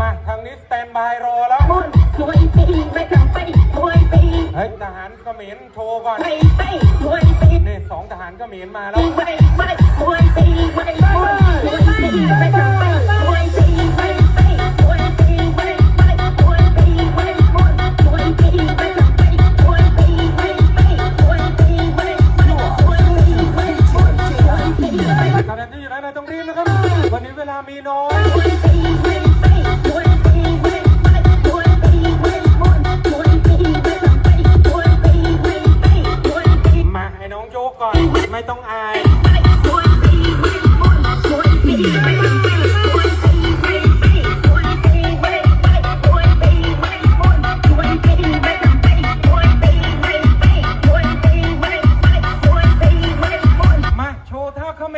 มาทางนี้สแตนบายรอแล้ว มุนมวยตีไปกลับไปมวยตีเฮ้ยทหารเขมรโชว์ก่อน ไปไปมวยตีนี่สองทหารเขมรมาแล้ว ไปไปมวยตีไปมุนมวยตีไปกลับไปมวยตีไปไปมวยตีไปไปมวยตีไปมุนมวยตีไปกลับไปมวยตีไปไปมวยตีไปไปมวยตีไปมุนมวยตีไปขณะที่อยู่นั้นนายต้องรีบนะครับ วันนี้เวลามีน้อย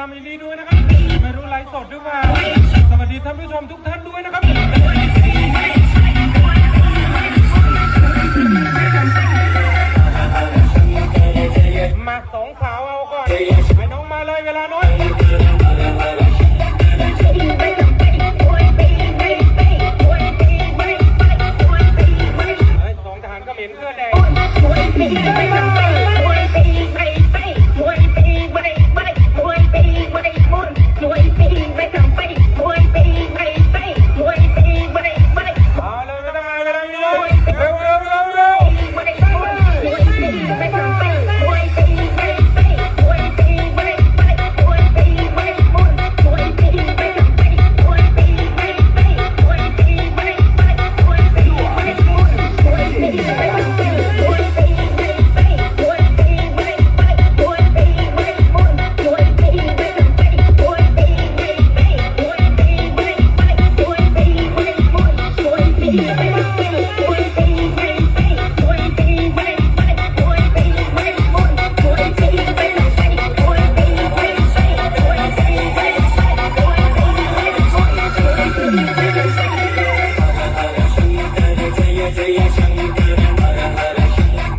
นี้ขอบคุณบองนามิลี่ด้วยนะครับ ไม่รู้ไลฟ์สดหรือเปล่า สวัสดีท่านผู้ชมทุกท่านด้วยนะครับ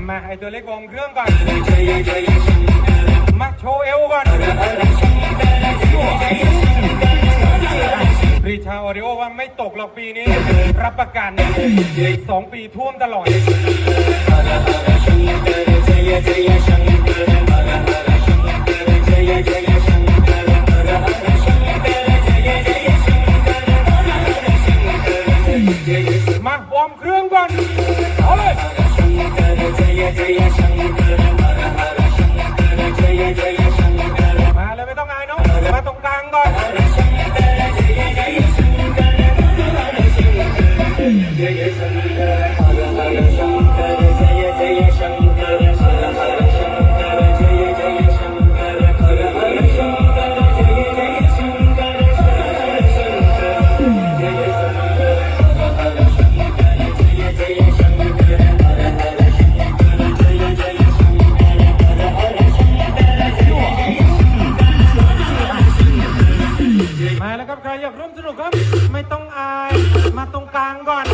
มาไอตัวเล็กวงเครื่องก่อน มาโชว์เอวก่อนรีชาออริโอว่าไม่ตกหรอกปีนี้ รับประกันสองปีท่วมตลอดมาว อมเครื่องก่อน มาตรงกลางก่อน